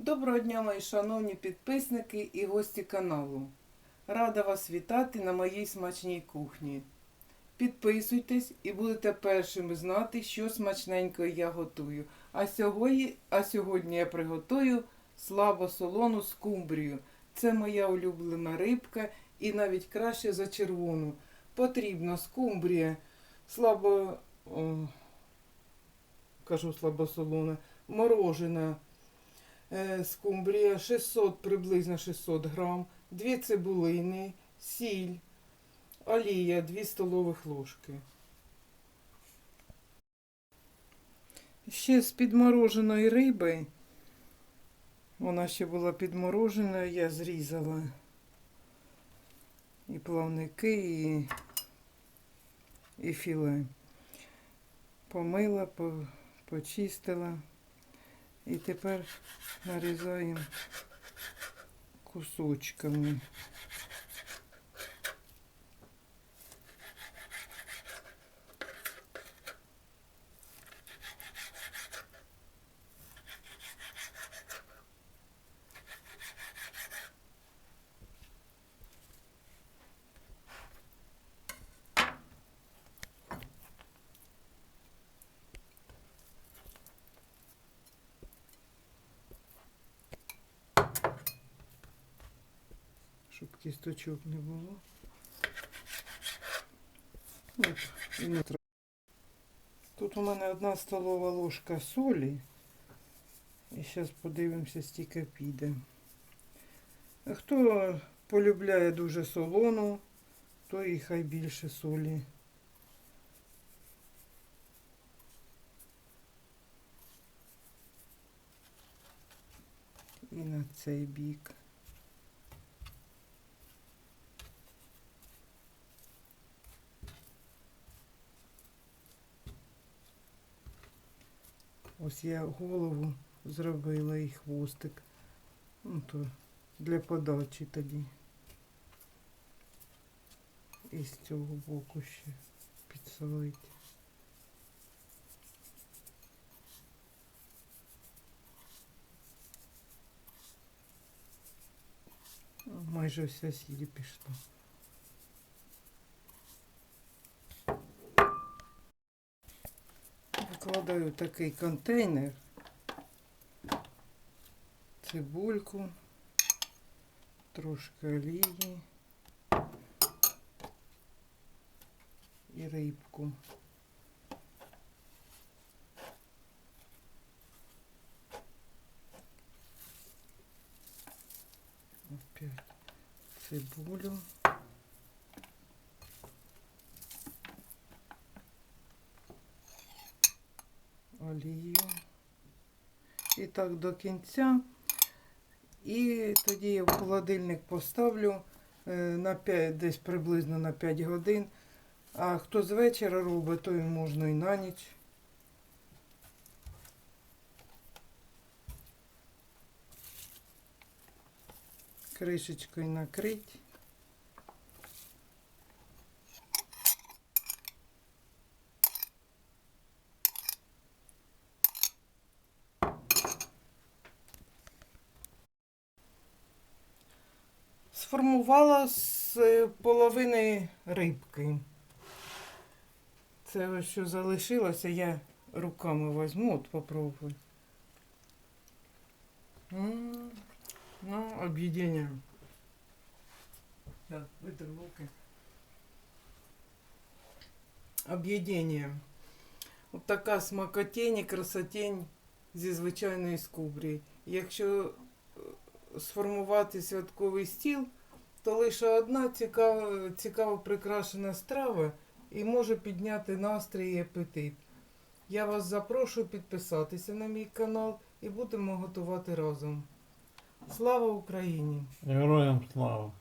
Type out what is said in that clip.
Доброго дня, мої шановні підписники і гості каналу. Рада вас вітати на моїй смачній кухні. Підписуйтесь і будете першими знати, що смачненько я готую. А сьогодні, а сьогодні я приготую слабосолону скумбрію. Це моя улюблена рибка і навіть краще за червону. Потрібна скумбрія слабо. О, кажу слабосолона, морожена скумбрія 600, приблизно 600 грам, 2 цибулини, сіль, олія 2 столових ложки. Ще з підмороженої риби, вона ще була підмороженою, я зрізала і плавники, і, і філе. Помила, по, почистила. І тепер нарізаємо кусочками. Щоб кісточок не було. От, Тут у мене одна столова ложка солі. І зараз подивимося, стільки піде. Хто полюбляє дуже солону, то і хай більше солі. І на цей бік. Ось я голову зробила і хвостик. Ну, то для подачі тоді. І з цього боку ще підсолити. Майже вся сіль пішла. Викладаю в такий контейнер, цибульку, трошки олії і рибку. Опять цибулю. Олію. І так до кінця. І тоді я в холодильник поставлю е, на 5, десь приблизно на 5 годин. А хто з вечора робить, то можна і на ніч. Кришечкою накрить. Сформувала з е, половини рибки. Це ось що залишилося, я руками візьму, от попробую. М, Ну, об'єднання. Так, витер руки. Об'єднання. От така смакотень і красотень зі звичайної скубрії. Якщо сформувати святковий стіл, то лише одна цікава, цікаво прикрашена страва і може підняти настрій і апетит. Я вас запрошую підписатися на мій канал і будемо готувати разом. Слава Україні! Героям слава!